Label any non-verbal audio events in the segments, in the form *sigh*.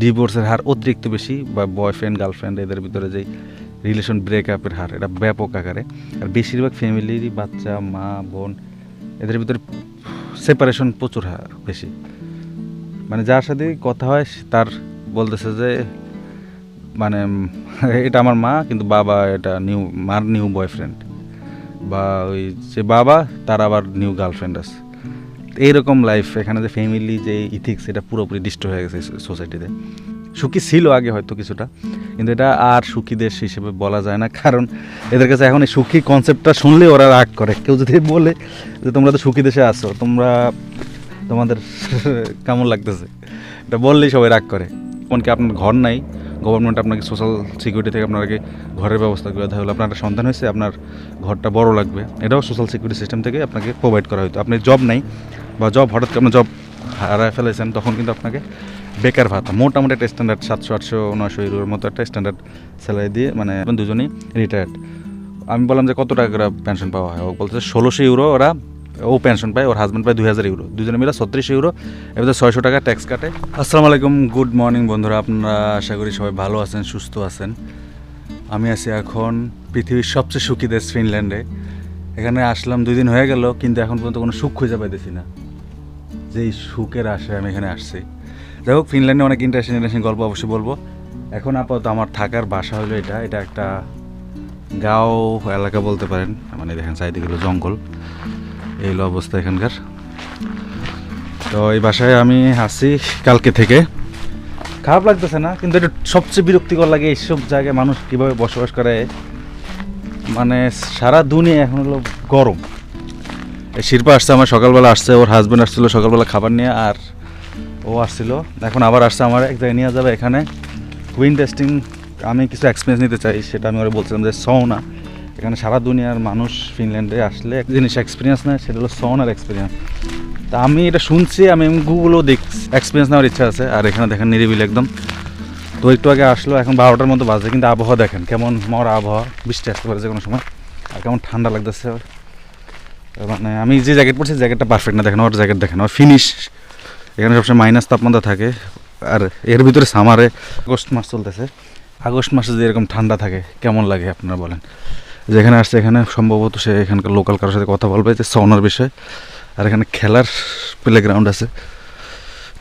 ডিভোর্সের হার অতিরিক্ত বেশি বা বয়ফ্রেন্ড গার্লফ্রেন্ড এদের ভিতরে যেই রিলেশন ব্রেকআপের হার, এটা ব্যাপক আকারে। আর বেশিরভাগ ফ্যামিলিরই বাচ্চা, মা, বোন, এদের ভিতরে সেপারেশন প্রচুর হার বেশি। মানে যার সাথে কথা হয় তার বলতেছে যে মানে এটা আমার মা, কিন্তু বাবা এটা নিউ মার নিউ বয়ফ্রেন্ড বা ওই যে বাবা, তার আবার নিউ গার্লফ্রেন্ড আছে। এইরকম লাইফ এখানে যে ফ্যামিলি যে ইথিক্স এটা পুরোপুরি ডিস্ট হয়ে গেছে সোসাইটিতে সুখী ছিল আগে হয়তো কিছুটা, কিন্তু এটা আর সুখী দেশ হিসেবে বলা যায় না, কারণ এদের কাছে এখন এই সুখী কনসেপ্টটা শুনলে ওরা রাগ করে। কেউ যদি বলে যে, তোমরা তো সুখী দেশে আছো, তোমরা, তোমাদের, কেমন লাগতেছে? এটা বললেই সবাই রাগ করে। এমনকি আপনার ঘর নাই গভর্নমেন্ট আপনাকে সোশ্যাল সিকিউরিটি থেকে আপনাকে ঘরের ব্যবস্থা করে দেওয়া হলো আপনার একটা সন্তান হয়েছে, আপনার ঘরটা বড় লাগবে। এটাও সোশ্যাল সিকিউরিটি সিস্টেম থেকে আপনাকে প্রোভাইড করা হতো আপনি জব নাই বা জব হঠাৎ করে আপনার জব হারায় ফেলেছেন, তখন কিন্তু আপনাকে বেকার ভাতা, মোটামুটি একটা স্ট্যান্ডার্ড সাতশো, আটশো, নয়শো ইউরোর মতো একটা স্ট্যান্ডার্ড স্যালারি দিয়ে মানে দুজনেই রিটায়ার্ড আমি বললাম যে কত টাকা পেনশন পাওয়া হয়? ও বলছে ষোলোশো ইউরো ওরা ও পেনশন পায়, ওর হাজব্যান্ড পায় দুই হাজার ইউরো দুজনে মিলে ছত্রিশ ইউরো এবার ছয়শো টাকা ট্যাক্স কাটে। আসসালামু আলাইকুম গুড মর্নিং বন্ধুরা, আপনারা আশা করি সবাই ভালো আছেন, সুস্থ আছেন। আমি আছি এখন পৃথিবীর সবচেয়ে সুখী দেশ ফিনল্যান্ডে। এখানে আসলাম দুই দিন হয়ে গেল, কিন্তু এখন পর্যন্ত কোনো সুখ খুঁজে পাইতেছি না। যেই সুখের আশায় আমি এখানে আসছি। যাই হোক, ফিনল্যান্ডে অনেক ইন্টারেস্টিং ইন্টারেস্টিং গল্প অবশ্যই বলব। এখন আপাতত আমার থাকার বাসা হলো এটা এটা একটা গাঁও এলাকা বলতে পারেন মানে দেখেন চারিদিকে জঙ্গল। এই হলো অবস্থা এখানকার। তো এই বাসায় আমি আসি কালকে থেকে। খারাপ লাগতেছে না, কিন্তু এটা সবচেয়ে বিরক্তিকর লাগে এইসব জায়গায় মানুষ কীভাবে বসবাস করে। মানে সারা দুনিয়া এখন হলো গরম। এই শিল্পা আসছে, আমার সকালবেলা আসছে, ওর হাজব্যান্ড আসছিল সকালবেলা খাবার নিয়ে, আর ও আসছিল। এখন আবার আসছে, আমার এক জায়গায় নিয়ে যাবে এখানে। খুবই ইন্টারেস্টিং আমি কিছু এক্সপিরিয়েন্স নিতে চাই, সেটা আমি ওরা বলছিলাম যে সৌনা এখানে সারা দুনিয়ার মানুষ ফিনল্যান্ডে আসলে এক জিনিস এক্সপিরিয়েন্স নেয়, সেটা হলো সৌনার এক্সপিরিয়েন্স তা আমি এটা শুনছি, আমি গুগলও দেখছি। এক্সপিরিয়েন্স নেওয়ার ইচ্ছা আছে, আর এখানে দেখেন নিরিবিল একদম। তো একটু আগে আসলো, এখন বারোটার মতো বাজে, কিন্তু আবহাওয়া দেখেন, কেমন মর আবহাওয়া, বৃষ্টি আসতে পারে যে কোনো সময়, আর কেমন ঠান্ডা লাগতেছে। মানে আমি যে জ্যাকেট পরছি জ্যাকেটটা পারফেক্ট না, দেখেন, ওর জ্যাকেট দেখেন, ওর ফিনিশ এখানে সবসময় মাইনাস তাপমাত্রা থাকে, আর এর ভিতরে সামারে আগস্ট মাস চলতেছে। আগস্ট মাসে যে এরকম ঠান্ডা থাকে, কেমন লাগে আপনারা বলেন? যেখানে আসছে, এখানে সম্ভবত সে এখানকার লোকাল কারোর সাথে কথা বলবে, যে সৌনার বিষয়ে। আর এখানে খেলার প্লেগ্রাউন্ড আছে।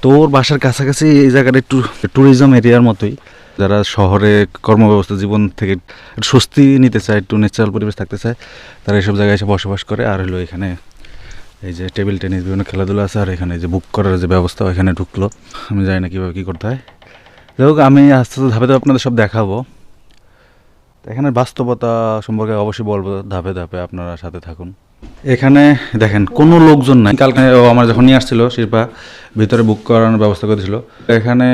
তো ওর বাসার কাছাকাছি এই জায়গাটা একটু ট্যুরিজম এরিয়ার মতোই। যারা শহরে কর্মব্যবস্থা জীবন থেকে একটু স্বস্তি নিতে চায়, একটু ন্যাচারাল পরিবেশ থাকতে চায়, তারা এইসব জায়গায় এসে বসবাস করে। আর হলো এখানে এই যে টেবিল টেনিস বিভিন্ন খেলাধুলা আছে। আর এখানে যে বুক করার যে ব্যবস্থা ওখানে ঢুকলো। আমি জানি না কীভাবে কী করতে হয়। যাই হোক, আমি আস্তে আস্তে ধাপে ধাপে আপনাদের সব দেখাবো। এখানে বাস্তবতা সম্পর্কে অবশ্যই বলব ধাপে ধাপে আপনারা সাথে থাকুন। এখানে দেখেন, কোনো লোকজন নাই। কালকে আমার যখন নিয়ে আসছিল শিল্পা ভিতরে বুক করানোর ব্যবস্থা করেছিল। এখানে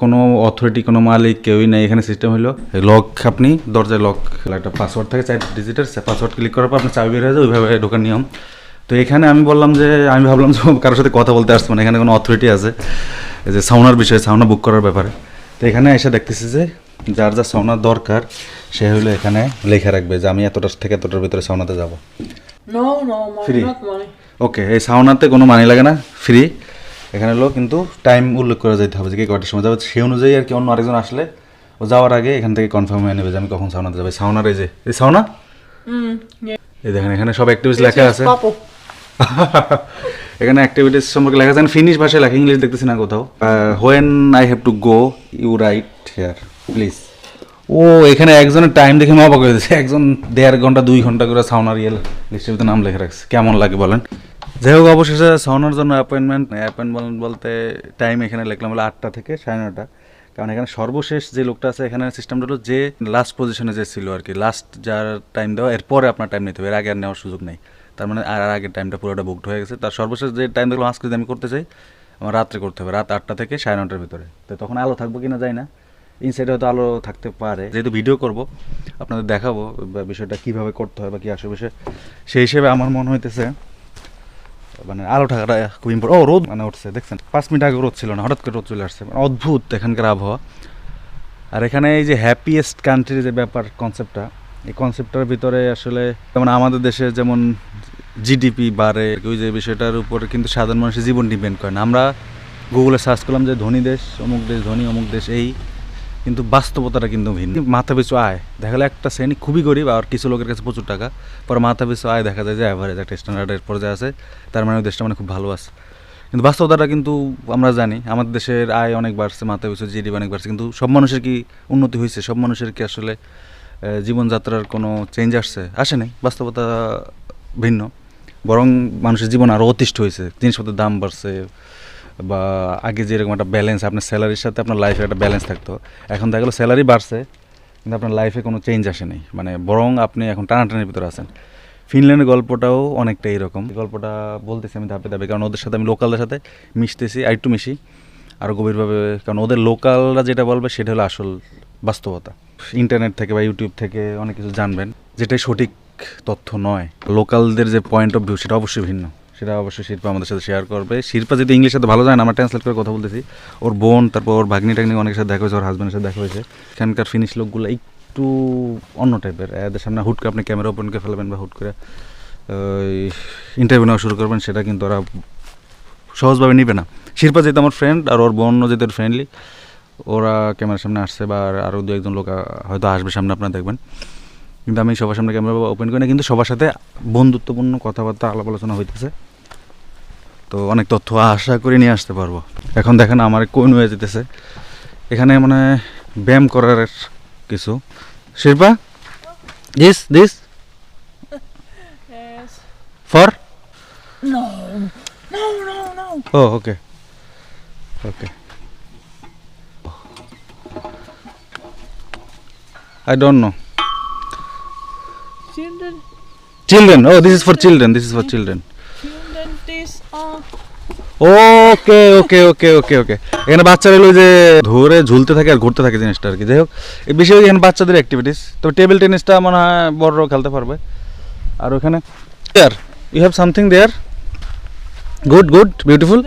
কোনো অথরিটি কোনো মালিক কেউই নেই। এখানে সিস্টেম হলো লক আপনি, দরজায় লক একটা পাসওয়ার্ড থাকে, চার ডিজিটের পাসওয়ার্ড ক্লিক করার পর আপনার চাবি বের হয়ে যায়, ওইভাবে ঢোকার নিয়ম। তো এখানে আমি বললাম যে, আমি ভাবলাম যে *laughs* কারোর সাথে কথা বলতে আসছে মানে এখানে কোনো অথরিটি আছে। যে সাউনার বিষয়ে সাউনা বুক করার ব্যাপারে। তো এখানে এসে দেখতেছি যে, যার যা সাউনার দরকার সে হলো এখানে লেখা রাখবে যে আমি এতটার থেকে এতটার ভিতরে সাউনাতে যাব। Money. ওকে এই সাউনাতে কোনো মানি লাগে না ফ্রি এখানে হলো কিন্তু টাইম উল্লেখ করে যেতে হবে যে কে কয়টার সময় যাবে। সেই অনুযায়ী আর কি অন্য আরেকজন আসলে ও যাওয়ার আগে এখান থেকে কনফার্ম হয়ে নেবে যে আমি কখন সাউনাতে যাবে। সাউনার এই যে এই সাউনা এই দেখেন এখানে সব অ্যাক্টিভিটিস *laughs* লেখা আছে। এখানে অ্যাক্টিভিটিস সম্পর্কে লেখা আছে। ফিনিশ ভাষায় লেখা ইংলিশ দেখতেছি না কোথাও। When I have to go you right here please ও, এখানে একজনের টাইম দেখে মা করে দিচ্ছে একজন দেড় ঘণ্টা, দুই ঘণ্টা করে সাউনার ইয়েল লিস্টের নাম লেখা রাখছে। কেমন লাগে বলেন? যাই হোক, অবশেষে সাউনার জন্য অ্যাপয়েন্টমেন্ট অ্যাপয়েন্টমেন্ট বলতে টাইম এখানে লিখলাম হলো আটটা থেকে সাড়ে নটা। কারণ এখানে সর্বশেষ যে লোকটা আছে, এখানে সিস্টেমটা হলো যে লাস্ট পজিশনে যে ছিল আর কি। লাস্ট যার টাইম দেওয়া, এরপরে আপনার টাইম নিতে হবে। এর আগে আর নেওয়ার সুযোগ নেই। তার মানে আর আগে টাইমটা পুরোটা বুকড হয়ে গেছে। তার সর্বশেষ যে টাইম দেখলাম, আজকে আমি করতে চাই, আমার রাত্রে করতে হবে। রাত আটটা থেকে সাড়ে নটার ভিতরে। তো তখন আলো থাকব কিনা যায় না। ইনসাইডে হয়তো আলো থাকতে পারে। যেহেতু ভিডিও করব, আপনাদের দেখাবো বিষয়টা কীভাবে করতে হয় বা কী বিষয় সেই হিসেবে আমার মনে হইতেছে মানে আলো থাকাটা খুব ইম্পর্টেন্ট ও, রোদ মানে উঠছে, দেখছেন? পাঁচ মিনিট আগে রোদ ছিল না, হঠাৎ করে রোদ চলে আসছে। মানে অদ্ভুত এখানকার আবহাওয়া। আর এখানে এই যে হ্যাপিয়েস্ট কান্ট্রির যে ব্যাপার কনসেপ্টটা এই কনসেপ্টটার ভিতরে আসলে যেমন আমাদের দেশে যেমন জিডিপি বাড়ে, ওই যে বিষয়টার উপরে কিন্তু সাধারণ মানুষের জীবন ডিপেন্ড করে না। আমরা গুগলে সার্চ করলাম যে ধনী দেশ, অমুক দেশ ধনী, অমুক দেশ এই। কিন্তু বাস্তবতাটা কিন্তু ভিন্ন। মাথা পিছু আয়। দেখা গেলো একটা শ্রেণি খুবই গরিব আর কিছু লোকের কাছে প্রচুর টাকা। পরে মাথা পিছু আয়, দেখা যায় যে অ্যাভারেজ একটা স্ট্যান্ডার্ডের পর্যায়ে আছে। তার মানে দেশটা মানে খুব ভালো আছে। কিন্তু বাস্তবতাটা কিন্তু আমরা জানি, আমাদের দেশের আয় অনেক বাড়ছে, মাথা পিছু জিডিপি অনেক বাড়ছে। কিন্তু সব মানুষের কি উন্নতি হয়েছে? সব মানুষের কি আসলে জীবনযাত্রার কোনো চেঞ্জ আসছে? আসে নাই। বাস্তবতা ভিন্ন। বরং মানুষের জীবন আরও অতিষ্ঠ হয়েছে। জিনিসপত্রের দাম বাড়ছে। বা আগে যেরকম একটা ব্যালেন্স আপনার স্যালারির সাথে আপনার লাইফে একটা ব্যালেন্স থাকতো। এখন দেখা গেলো স্যালারি বাড়ছে, কিন্তু আপনার লাইফে কোনো চেঞ্জ আসেনি মানে বরং আপনি এখন টানাটানির ভিতরে আছেন। ফিনল্যান্ডের গল্পটাও অনেকটা এরকম। গল্পটা বলতেছি আমি ধাপে ধাপে, কারণ ওদের সাথে আমি লোকালদের সাথে মিশতেছি, আর একটু মিশি। আরও গভীরভাবে, কারণ ওদের লোকালরা যেটা বলবে, সেটা হলো আসল বাস্তবতা। ইন্টারনেট থেকে বা ইউটিউব থেকে অনেক কিছু জানবেন। যেটাই সঠিক তথ্য নয় লোকালদের যে পয়েন্ট অফ ভিউ সেটা অবশ্যই ভিন্ন। সেটা অবশ্যই শিল্পা আমাদের সাথে শেয়ার করবে। শিল্পা যদি ইংলিশ সাথে ভালো যায় না, আমরা ট্রান্সলেট করে কথা বলতেছি। ওর বোন, তারপর ওর ভাগ্নি টাগ্নি অনেকের সাথে দেখা হয়েছে, ওর হাজব্যান্ডের সাথে দেখা হয়েছে। এখানকার ফিনিশ লোকগুলো একটু অন্য টাইপের এদের সামনে হুট করে আপনি ক্যামেরা ওপেন করে ফেলবেন বা হুট করে ইন্টারভিউ নেওয়া শুরু করবেন, সেটা কিন্তু ওরা সহজভাবে নিবে না। শিল্পা যেহেতু আমার ফ্রেন্ড আর ওর বোন যেহেতু ফ্রেন্ডলি ওরা ক্যামেরার সামনে আসছে বা আরও দু একজন লোক হয়তো আসবে সামনে আপনারা দেখবেন। কিন্তু আমি সবার সামনে ক্যামেরা ওপেন করি না, কিন্তু সবার সাথে বন্ধুত্বপূর্ণ কথাবার্তা আলাপ আলোচনা হইতেছে। তো অনেক তথ্য আশা করি নিয়ে আসতে পারব। এখন দেখেন আমার কোন হয়ে যেতেছে। এখানে মানে ব্যায়াম করার কিছু। Shilpa this this for O okay okay I don't know children children O this is for children this is for children okay okay okay okay okay. এখানে বাচ্চারা এলো যে ধরে ঝুলতে থাকে আর ঘুরতে থাকে জিনিসটা আর কি। যাই হোক বেশিরভাগ এখানে বাচ্চাদের অ্যাক্টিভিটিস তো টেবিল টেনিসটা মনে হয় বড়রাও খেলতে পারবে। আর ওখানে there you have something there good good beautiful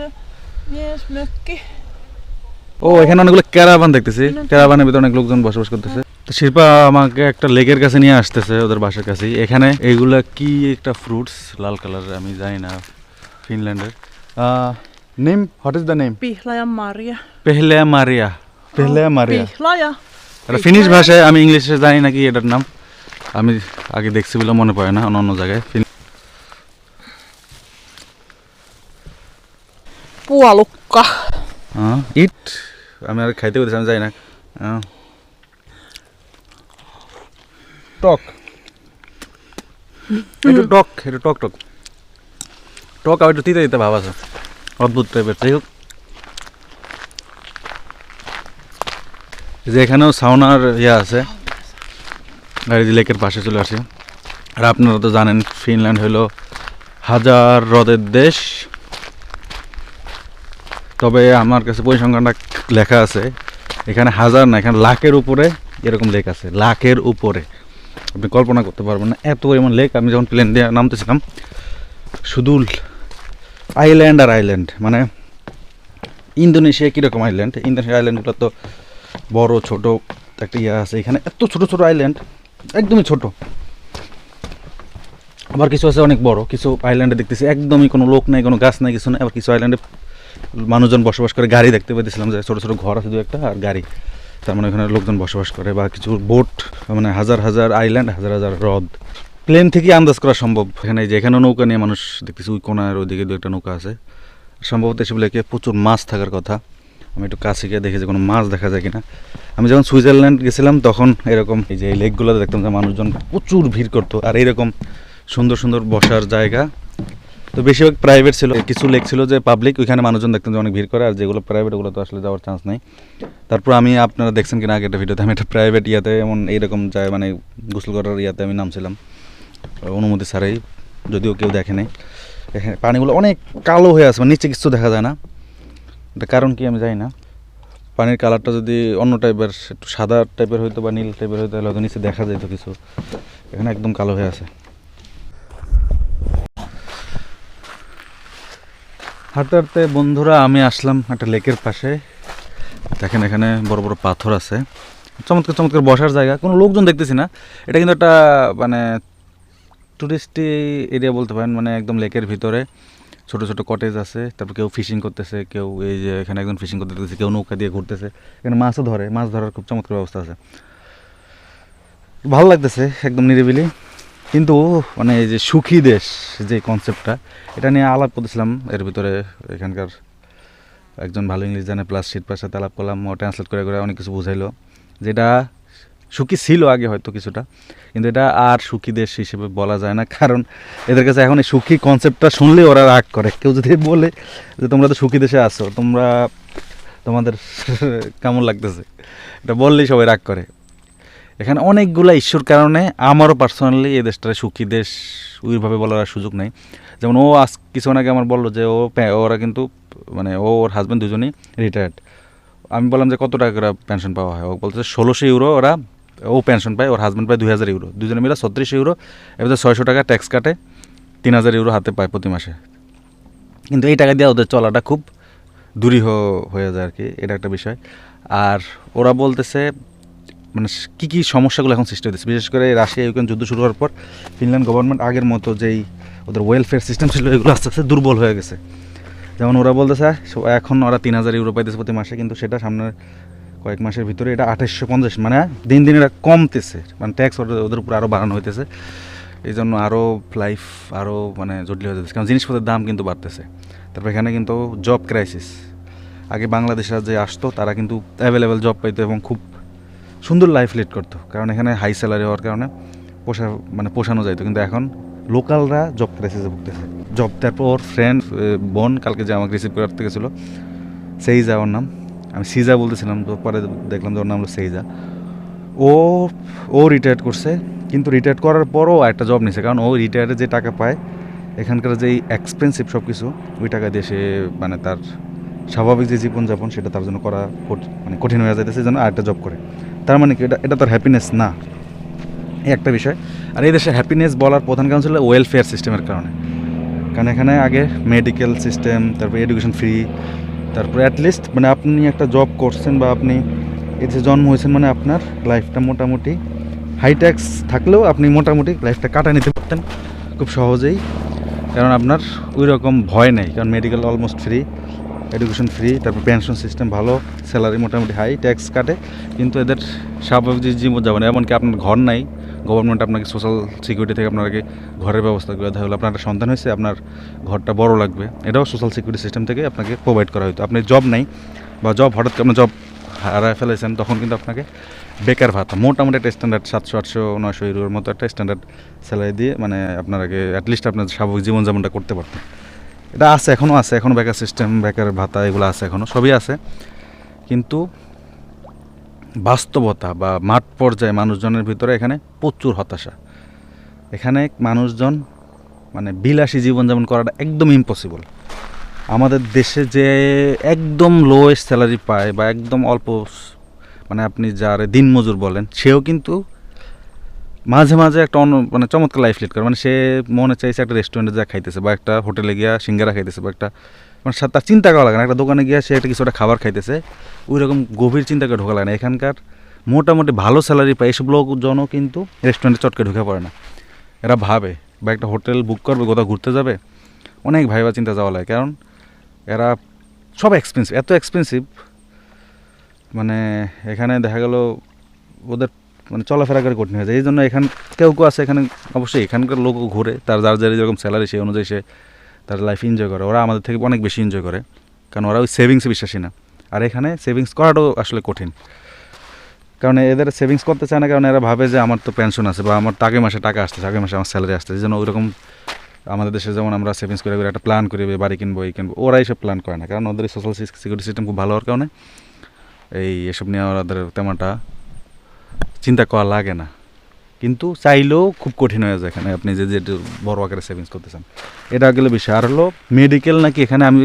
ও এখানে অনেকগুলো ক্যারাবান দেখতেছি। ক্যারাবানের ভিতরে অনেক লোকজন বসবাস করতেছে। তো শিল্পা আমাকে একটা লেকের কাছে নিয়ে আসতেছে ওদের বাসার কাছেই। এখানে এইগুলা কি একটা ফ্রুটস লাল কালার আমি জানি না। ফিনল্যান্ডের name what is the name Pihlaja Maria. Pihlaja Maria Pihlaja Maria Pihlaja. এটা ফিনিশ ভাষায় আমি ইংলিশে জানি নাকি এটার নাম। আমি আগে দেখছি বলে মনে পড়ে না অন্য অন্য জায়গায়. হ্যাঁ ইট আমি আর খাইতে বলতেছি আমি জানি না। টক একটু টক একটু টক টক টক আর একটু তিতে দিতে ভাব আছে। অদ্ভুত টাইপের যাই হোক। যে এখানেও সাউনার ইয়ে আছে। গাড়ি লেকের পাশে চলে আসি। আর আপনারা তো জানেন ফিনল্যান্ড হলো হাজার হ্রদের দেশ। তবে আমার কাছে পরিসংখ্যানটা লেখা আছে। এখানে হাজার না, এখানে লাখের উপরে এরকম লেক আছে। লাখের উপরে। আপনি কল্পনা করতে পারবেন না। এত পরিমাণ লেক। আমি যখন প্লেন দিয়ে নামতেছিলাম শুধু আইল্যান্ড আর আইল্যান্ড মানে ইন্দোনেশিয়া কীরকম আইল্যান্ড ইন্দোনেশিয়া আইল্যান্ডগুলো তো বড়, ছোট একটা ইয়ে আছে। এখানে এত ছোট ছোট আইল্যান্ড একদমই ছোট। আবার কিছু আছে অনেক বড়, কিছু আইল্যান্ডে দেখতেছি, একদমই কোনো লোক নাই, কোনো গাছ নাই, কিছু নাই। আবার কিছু আইল্যান্ডে মানুষজন বসবাস করে, গাড়ি দেখতে পেয়েছিলাম যে ছোটো ছোটো ঘর আছে দু একটা আর গাড়ি। তার মানে ওখানে লোকজন বসবাস করে বা কিছু বোট মানে হাজার হাজার আইল্যান্ড হাজার হাজার হ্রদ। প্লেন থেকে আন্দাজ করা সম্ভব। এখানে এই যে, এখানেও নৌকা নিয়ে মানুষ দেখতেছি, ওই কোনার ওইদিকে দু একটা নৌকা আছে। সম্ভবত এসব লেকে প্রচুর মাছ থাকার কথা। আমি একটু কাছে গিয়ে দেখি যে কোনো মাছ দেখা যায় কিনা। আমি যখন সুইজারল্যান্ড গেছিলাম, তখন এরকম এই যে, এই লেকগুলোতে দেখতাম যে মানুষজন প্রচুর ভিড় করতো। আর এইরকম সুন্দর সুন্দর বসার জায়গা। তো বেশিরভাগ প্রাইভেট ছিল। কিছু লেক ছিল যে পাবলিক ওইখানে মানুষজন দেখতাম যে অনেক ভিড় করে। আর যেগুলো প্রাইভেট ওগুলো তো আসলে যাওয়ার চান্স নেই। তারপর আমি, আপনারা দেখছেন কিনা আগে একটা ভিডিওতে, আমি একটা প্রাইভেট ইয়াতে, এমন এইরকম যায় মানে গোসল করার ইয়াতে আমি নামছিলাম। অনুমতি ছাড়াই, যদিও কেউ দেখে নাই। এখানে পানিগুলো অনেক কালো হয়ে আছে মানে নিচে কিছু দেখা যায় না। এটা কারণ কি আমি জানি না। পানির কালারটা যদি অন্য টাইপের, একটু সাদা টাইপের হইতো বা নীল টাইপের হইতো, তাহলে হয়তো নিচে দেখা যেত কিছু। এখানে একদম কালো হয়ে আছে। হাঁটতে হাঁটতে বন্ধুরা, আমি আসলাম একটা লেকের পাশে। দেখেন এখানে বড় বড় পাথর আছে। চমৎকার চমৎকার বসার জায়গা। কোনো লোকজন দেখতেছি না। এটা কিন্তু একটা মানে টুরিস্টি এরিয়া বলতে পারেন মানে একদম লেকের ভিতরে। ছোট ছোট কটেজ আছে, তারপর কেউ ফিশিং করতেছে, কেউ এই যে এখানে একজন ফিশিং করতে করতেছে কেউ নৌকা দিয়ে ঘুরতেছে। এখানে মাছও ধরে, মাছ ধরার খুব চমৎকার ব্যবস্থা আছে। ভালো লাগতেছে, একদম নিরিবিলি। কিন্তু মানে এই যে সুখী দেশ যে কনসেপ্টটা এটা নিয়ে আলাপ করতেছিলাম, এর ভিতরে এখানকার একজন ভালো ইংলিশ জানে প্লাস শীত পাশে আলাপ করলাম, ও ট্রান্সলেট করে করে অনেক কিছু বুঝাইলো। যেটা সুখী ছিল আগে হয়তো কিছুটা, কিন্তু এটা আর সুখী দেশ হিসেবে বলা যায় না, কারণ এদের কাছে এখন এই সুখী কনসেপ্টটা শুনলে ওরা রাগ করে। কেউ যদি বলে যে, তোমরা তো সুখী দেশে আছো, তোমরা, তোমাদের *laughs* কেমন লাগতেছে? এটা বললেই সবাই রাগ করে। এখানে অনেকগুলো ইস্যুর কারণে আমারও পার্সোনালি এই দেশটা সুখী দেশ ওইভাবে বলার সুযোগ নেই। যেমন ও আজ কিছুক্ষণ আগে আমার বলল যে, ও ওরা কিন্তু মানে ও, ওর হাজব্যান্ড দুজনেই রিটায়ার্ড আমি বললাম যে, কত টাকা পেনশন পাওয়া হয়? ও বলছে ষোলোশো ইউরো ওরা ও পেনশন পায়, ওর হাজব্যান্ড পায় দুই হাজার ইউরো দুজনে মিলে ছত্রিশ ইউরো এবার ছয়শো টাকা ট্যাক্স কাটে, তিন হাজার ইউরো হাতে পায় প্রতি মাসে। কিন্তু এই টাকা দিয়ে ওদের চলাটা খুব দূরীহ হয়ে যায় আর কি এটা একটা বিষয়। আর ওরা বলতেছে মানে কী কী সমস্যাগুলো এখন সৃষ্টি হতেছে বিশেষ করে রাশিয়া, ইউক্রেন যুদ্ধ শুরু হওয়ার পর ফিনল্যান্ড গভর্নমেন্ট আগের মতো যেই ওদের ওয়েলফেয়ার সিস্টেম ছিল, এগুলো আস্তে আস্তে দুর্বল হয়ে গেছে। যেমন ওরা বলতেছে, এখন ওরা তিন হাজার ইউরো পাইতেছে প্রতি মাসে, কিন্তু সেটা সামনের কয়েক মাসের ভিতরে এটা আঠাশশো পঞ্চাশ মানে দিন দিন এটা কমতেছে। মানে ট্যাক্স ওদের উপর আরও বাড়ানো হইতেছে। এই জন্য আরও লাইফ আরও মানে জটিল হয়ে যাচ্ছে। কারণ জিনিসপত্রের দাম কিন্তু বাড়তেছে। তারপর এখানে কিন্তু জব ক্রাইসিস আগে বাংলাদেশরা যে আসতো, তারা কিন্তু অ্যাভেলেবেল জব পাইতো এবং খুব সুন্দর লাইফ লিড করতো। কারণ এখানে হাই স্যালারি হওয়ার কারণে পোষা মানে পোষানো যাইতো। কিন্তু এখন লোকালরা জব ক্রাইসিসে ভুগতেছে। জব তারপর ফ্রেন্ড বোন কালকে যে আমাকে রিসিভ করতে গেছিল সেই যাওয়ার নাম। আমি সিজা বলতেছিলাম, তো পরে দেখলাম যে ওর নাম হলো সেইজা ও ও রিটায়ার করছে, কিন্তু রিটায়ার করার পরও একটা জব নিছে, কারণ ও রিটায়ারে যে টাকা পায়, এখানকার যেই এক্সপেন্সিভ সব কিছু ওই টাকা সে মানে তার স্বাভাবিক যে জীবনযাপন, সেটা তার জন্য করা মানে কঠিন হয়ে যাইতেছে যেন আরেকটা জব করে। তার মানে কি, এটা এটা তার হ্যাপিনেস না। এই একটা বিষয়। আর এই দেশে হ্যাপিনেস বলার প্রধান কারণ ছিল ওয়েলফেয়ার সিস্টেমের কারণে। কারণ এখানে আগে মেডিকেল সিস্টেম তারপরে এডুকেশন ফ্রি তারপরে অ্যাটলিস্ট মানে আপনি একটা জব করছেন বা আপনি এতে জন্ম হয়েছেন মানে আপনার লাইফটা মোটামুটি হাই ট্যাক্স থাকলেও আপনি মোটামুটি লাইফটা কাটা নিতে পারতেন খুব সহজেই। কারণ আপনার ওই রকম ভয় নেই, কারণ medical almost free education free তারপর পেনশন সিস্টেম ভালো স্যালারি মোটামুটি হাই ট্যাক্স কাটে, কিন্তু এদের স্বাভাবিক জীবনযাপন, এমনকি আপনার ঘর নাই গভর্নমেন্ট আপনাকে সোশ্যাল সিকিউরিটি থেকে আপনাকে ঘরের ব্যবস্থা করে দেওয়া হলো আপনার একটা সন্তান হয়েছে, আপনার ঘরটা বড় লাগবে। এটাও সোশ্যাল সিকিউরিটি সিস্টেম থেকে আপনাকে প্রোভাইড করা হতো আপনি জব নাই বা জব হঠাৎ আপনার জব হারায় ফেলেছেন তখন কিন্তু আপনাকে বেকার ভাতা, মোটামুটি একটা স্ট্যান্ডার্ড সাতশো, আটশো, নয়শো ইউরোর মতো একটা স্ট্যান্ডার্ড স্যালারি দিয়ে মানে আপনার আগে অ্যাটলিস্ট আপনার স্বাভাবিক জীবনযাপনটা করতে পারতেন। এটা আছে এখনও আছে এখনও বেকার সিস্টেম বেকার ভাতা এগুলো আছে এখনও সবই আছে। কিন্তু বাস্তবতা বা মাঠ পর্যায়ে মানুষজনের ভিতরে এখানে প্রচুর হতাশা। এখানে মানুষজন মানে বিলাসী জীবনযাপন করাটা একদম ইম্পসিবল আমাদের দেশে যে একদম লোয়েস্ট স্যালারি পায় বা একদম অল্প মানে আপনি যার দিনমজুর বলেন, সেও কিন্তু মাঝে মাঝে একটা অন্য মানে চমৎকার লাইফ লিড করে। মানে সে মনে চাইছে একটা রেস্টুরেন্টে যা খাইতেছে বা একটা হোটেলে গিয়া সিঙ্গারা খাইতেছে বা একটা মানে তার চিন্তা করা লাগে না। একটা দোকানে গিয়ে সে একটা কিছু একটা খাবার খাইতেছে ওই রকম গভীর চিন্তা করে ঢোকা লাগে না। এখানকার মোটামুটি ভালো স্যালারি পায় এসব লোকজনও কিন্তু রেস্টুরেন্টে চটকে ঢুকে পড়ে না। এরা ভাবে, বা একটা হোটেল বুক করবে, কোথাও ঘুরতে যাবে, অনেক ভাইবা চিন্তা যাওয়া লাগে। কারণ এরা সব এক্সপেন্সিভ এত এক্সপেন্সিভ মানে এখানে দেখা গেল ওদের মানে চলাফেরা করে কঠিন হয়ে যায়। এই জন্য এখান কেউ কেউ আছে এখানে, অবশ্যই এখানকার লোকও ঘুরে, তার যার যার যেরকম স্যালারি সেই অনুযায়ী সে তার লাইফ এনজয় করে। ওরা আমাদের থেকে অনেক বেশি এনজয় করে। কারণ ওরা ওই সেভিংসে বিশ্বাসী না। আর এখানে সেভিংস করাটাও আসলে কঠিন। কারণ এদের সেভিংস করতে চায় না, কারণ এরা ভাবে যে আমার তো পেনশন আছে বা আমার তাকে মাসে টাকা আসছে আগে মাসে আমার স্যালারি এই জন্য ওইরকম আমাদের দেশে যেমন আমরা সেভিংস করে করে একটা প্ল্যান করি বাড়ি কিনবো, এই কিনবো ওরা এইসব প্ল্যান করে না। কারণ ওদের সোশ্যাল সিকিউরিটি সিস্টেম খুব ভালো হওয়ার কারণে এই এসব নিয়ে ওদের তেমনটা চিন্তা করা লাগে না। কিন্তু চাইলেও খুব কঠিন হয়ে যায় এখানে। আপনি যে যে বড় আকারে সেভিংস করতেছেন। এটা গেলে বিষয় আর হলো মেডিকেল নাকি এখানে আমি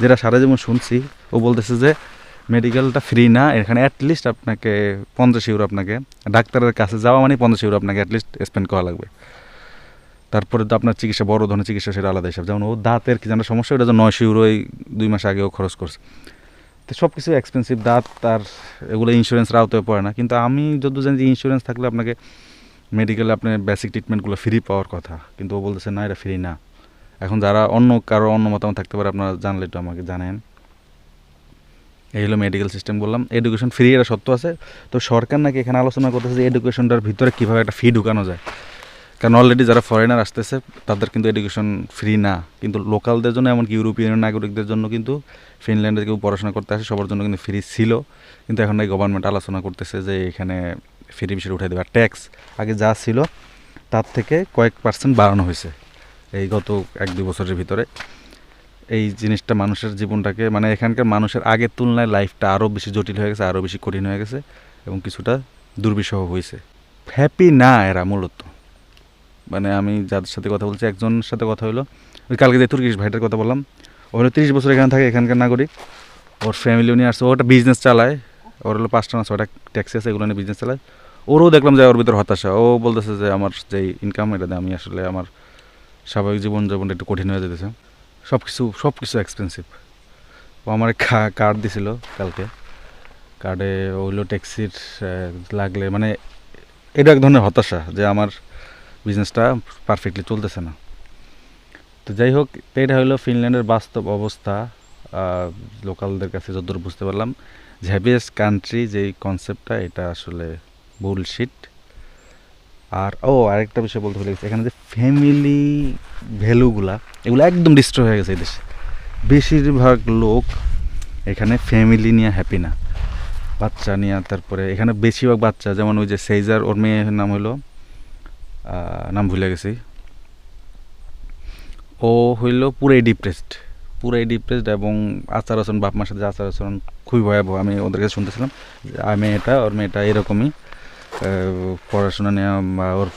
যেটা সারা জীবন শুনছি, ও বলতেছে যে মেডিকেলটা ফ্রি না। এখানে অ্যাটলিস্ট আপনাকে পঞ্চাশ ইউরো আপনাকে, ডাক্তারের কাছে যাওয়া মানে পঞ্চাশ ইউরো আপনাকে অ্যাটলিস্ট স্পেন্ড করা লাগবে। তারপরে তো আপনার চিকিৎসা, বড় ধরনের চিকিৎসা সেটা আলাদা হিসাব। যেমন ও দাঁতের কি যেন সমস্যা ওটা যে নয়শো ইউরো এই দুই মাস আগেও খরচ করছে। তো সব কিছু এক্সপেন্সিভ দাঁত, তার এগুলো ইন্স্যুরেন্সের আওতায় পড়ে না। কিন্তু আমি যত জানি যে ইন্স্যুরেন্স থাকলে আপনাকে মেডিকেলে আপনার বেসিক ট্রিটমেন্টগুলো ফ্রি পাওয়ার কথা, কিন্তু ও বলতেছে, না, এটা ফ্রি না। এখন যারা অন্য কারও অন্য মতামত থাকতে পারে, আপনারা জানলে একটু আমাকে জানেন এই হলো মেডিকেল সিস্টেম বললাম। এডুকেশন ফ্রি এটা সত্য আছে। তো সরকার নাকি এখানে আলোচনা করতেছে যে এডুকেশনটার ভিতরে কীভাবে একটা ফি ঢুকানো যায়। কারণ অলরেডি যারা ফরেনার আসতেছে, তাদের কিন্তু এডুকেশন ফ্রি না। কিন্তু লোকালদের জন্য, এমনকি ইউরোপিয়ান নাগরিকদের জন্য কিন্তু ফিনল্যান্ডে কেউ পড়াশোনা করতে আসে, সবার জন্য কিন্তু ফ্রি ছিল। কিন্তু এখন এই গভর্নমেন্ট আলোচনা করতেছে যে এখানে ফ্রি বিষয় উঠাই দেবে। আর ট্যাক্স আগে যা ছিল, তার থেকে কয়েক পার্সেন্ট বাড়ানো হয়েছে এই গত এক দুই বছরের ভিতরে। এই জিনিসটা মানুষের জীবনটাকে মানে এখানকার মানুষের আগের তুলনায় লাইফটা আরও বেশি জটিল হয়ে গেছে আরও বেশি কঠিন হয়ে গেছে এবং কিছুটা দুর্বিষহ হয়েছে। হ্যাপি না এরা মূলত। মানে আমি যাদের সাথে কথা বলছি, একজনের সাথে কথা হলো, ওই কালকে যে তুর্কিশ ভাইটার কথা বললাম ও হলো তিরিশ বছর এখানে থাকে এখানকার নাগরিক, ওর ফ্যামিলিও নিয়ে আসছে, ও একটা বিজনেস চালায়। ওর হলো পাঁচটা না ছয়টা ট্যাক্সি আছে, এগুলো নিয়ে বিজনেস চালায়। ওরও দেখলাম যে ওর ভিতর হতাশা। ও বলতেছে যে আমার যে ইনকাম এটা আমি আসলে আমার স্বাভাবিক জীবনযাপনটা একটু কঠিন হয়ে যেতেছে। সব কিছু সব কিছু এক্সপেন্সিভ ও আমার কার্ড দিছিল কালকে। কার্ডে ওইলো ট্যাক্সির লাগলে মানে এটা এক ধরনের হতাশা যে আমার বিজনেসটা পারফেক্টলি চলতেছে না। তো যাই হোক এটা হলো ফিনল্যান্ডের বাস্তব অবস্থা। লোকালদের কাছে যতদূর বুঝতে পারলাম। যে হ্যাপিয়েস্ট কান্ট্রি যেই কনসেপ্টটা এটা আসলে বুলশিট আর, ও, আরেকটা বিষয় বলতে ভুলে গেছি। এখানে যে ফ্যামিলি ভ্যালুগুলা, এগুলো একদম ডিস্ট্রয় হয়ে গেছে এই দেশে। বেশিরভাগ লোক এখানে ফ্যামিলি নিয়ে হ্যাপি না। বাচ্চা নিয়ে তারপরে, এখানে বেশিরভাগ বাচ্চা, যেমন ওই যে সেইজার ওর মেয়ের নাম হলো নাম ভুলে গেছি। ও হইল পুরাই ডিপ্রেসড পুরাই ডিপ্রেসড এবং আচার আচরণ বাপ মার সাথে আচার আচরণ খুবই ভয়াবহ আমি ওদের কাছে শুনতেছিলাম। যে আর মেয়েটা ওর মেয়েটা এরকমই পড়াশোনা নিয়ে, বা ওর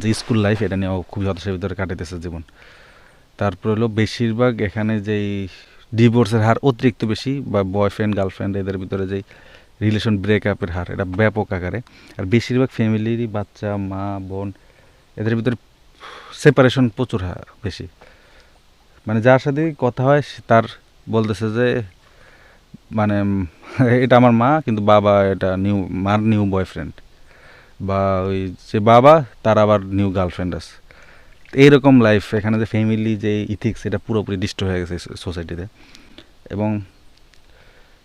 যে স্কুল লাইফ এটা নিয়ে খুবই হতাশার ভিতরে কাটাইতেছে জীবন। তারপর হলো বেশিরভাগ এখানে যেই ডিভোর্সের হার অতিরিক্ত বেশি, বা বয়ফ্রেন্ড গার্লফ্রেন্ড এদের ভিতরে যেই রিলেশন ব্রেকআপের হার, এটা ব্যাপক আকারে। আর বেশিরভাগ ফ্যামিলিরই বাচ্চা, মা, বোন, এদের ভিতরে সেপারেশন প্রচুর হার বেশি। মানে যার সাথে কথা হয় তার বলতেছে যে মানে *laughs* এটা আমার মা, কিন্তু বাবা এটা নিউ মার নিউ বয়ফ্রেন্ড বা ওই যে বাবা, তার আবার নিউ গার্লফ্রেন্ড আছে। এইরকম লাইফ এখানে যে ফ্যামিলি যে ইথিক্স এটা পুরোপুরি ডিস্ট হয়ে গেছে সোসাইটিতে এবং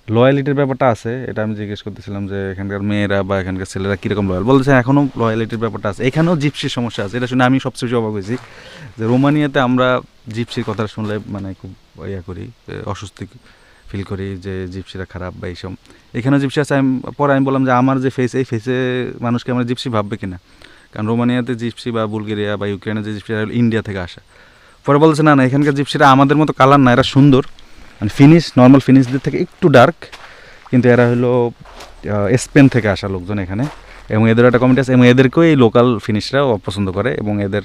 লয়ালিটির ব্যাপারটা আছে, এটা আমি জিজ্ঞেস করতেছিলাম যে, এখানকার মেয়েরা বা এখানকার ছেলেরা কীরকম লয়াল বলছে এখনও লয়ালিটির ব্যাপারটা আছে। এখানেও জিপসির সমস্যা আছে, এটা শুনে আমি সবচেয়ে অবাক হয়েছি যে, রোমানিয়াতে আমরা জিপসির কথা শুনলে মানে খুব ইয়া করি অস্বস্তি ফিল করি যে জিপসিরা খারাপ বা এইসব। এখানেও জিপসি আছে পরে আমি বললাম যে আমার যে ফেস এই ফেসে মানুষকে আমরা জিপসি ভাববে কিনা? কারণ রোমানিয়াতে জিপসি বা বুলগেরিয়া বা ইউক্রেনের যে জিপসিরা ইন্ডিয়া থেকে আসা। পরে বলছে না না, এখানকার জিপসিরা আমাদের মতো কালার না, এরা সুন্দর। মানে ফিনিশ নর্মাল ফিনিশদের থেকে একটু ডার্ক কিন্তু এরা হলো স্পেন থেকে আসা লোকজন এখানে। এবং এদের একটা কমিটি আছে, এবং এদেরকেও এই লোকাল ফিনিশরাও অপছন্দ করে, এবং এদের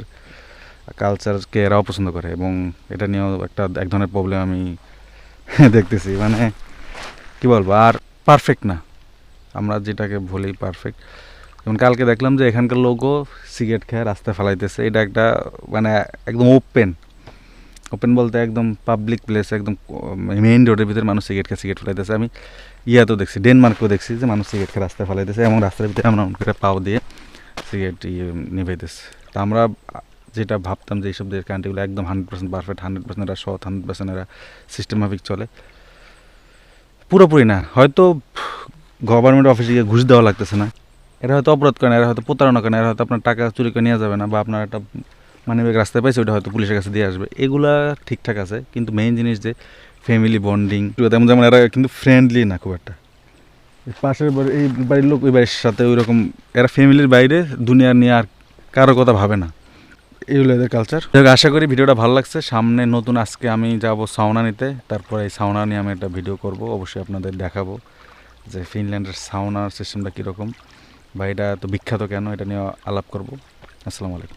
কালচারকে এরাও পছন্দ করে এবং এটা নিয়েও একটা এক ধরনের প্রবলেম আমি দেখতেছি। মানে কি বলব, আর পারফেক্ট না। আমরা যেটাকে বলি পারফেক্ট যেমন কালকে দেখলাম যে এখানকার লোকও সিগারেট খেয়ে রাস্তায় ফেলাইতেছে। এটা একটা মানে একদম ওপেন ওপেন বলতে একদম পাবলিক প্লেস একদম মেইন রোডের ভিতরে মানুষ সিগারেট খেয়ে সিগারেট ফেলাইতেছে। আমি ইয়াতেও দেখছি ডেনমার্কেও দেখছি যে মানুষ সিগারেট খেয়ে রাস্তায় ফেলাইতেছে। এবং রাস্তার ভিতরে আমরা করে পাও দিয়ে সিগারেট ইয়ে নিভাইতেছে। তা আমরা যেটা ভাবতাম যে এইসব দেশের কান্ট্রিগুলো একদম hundred percent perfect hundred percent এরা সৎ হান্ড্রেড পার্সেন্ট এরা সিস্টেম মাফিক চলে। পুরোপুরি না, হয়তো গভর্নমেন্ট অফিসে গিয়ে ঘুষ দেওয়া লাগতেছে না। এরা হয়তো অপরাধ করে না, এরা হয়তো প্রতারণা করে না, এরা হয়তো আপনার টাকা চুরি করে নিয়ে যাবে না বা আপনার একটা মানে রাস্তায় পাইছে, ওটা হয়তো পুলিশের কাছে দিয়ে আসবে। এগুলা ঠিকঠাক আছে, কিন্তু মেইন জিনিস যে ফ্যামিলি বন্ডিং তেমন যেমন এরা কিন্তু ফ্রেন্ডলি না খুব একটা। পাশের বাড়ি, এই বাড়ির লোক ওই বাড়ির সাথে ওই রকম এরা ফ্যামিলির বাইরে দুনিয়া নিয়ে আর কারও কথা ভাবে না। এই হলো এদের কালচার আশা করি ভিডিওটা ভালো লাগছে। সামনে নতুন আজকে আমি যাব সাউনা নিতে। তারপরে এই সাউনা নিয়ে আমি একটা ভিডিও করব। অবশ্যই আপনাদের দেখাবো যে ফিনল্যান্ডের সাউনার সিস্টেমটা কীরকম। বা এটা তো বিখ্যাত কেন? এটা নিয়ে আলাপ করব। আসসালামু আলাইকুম।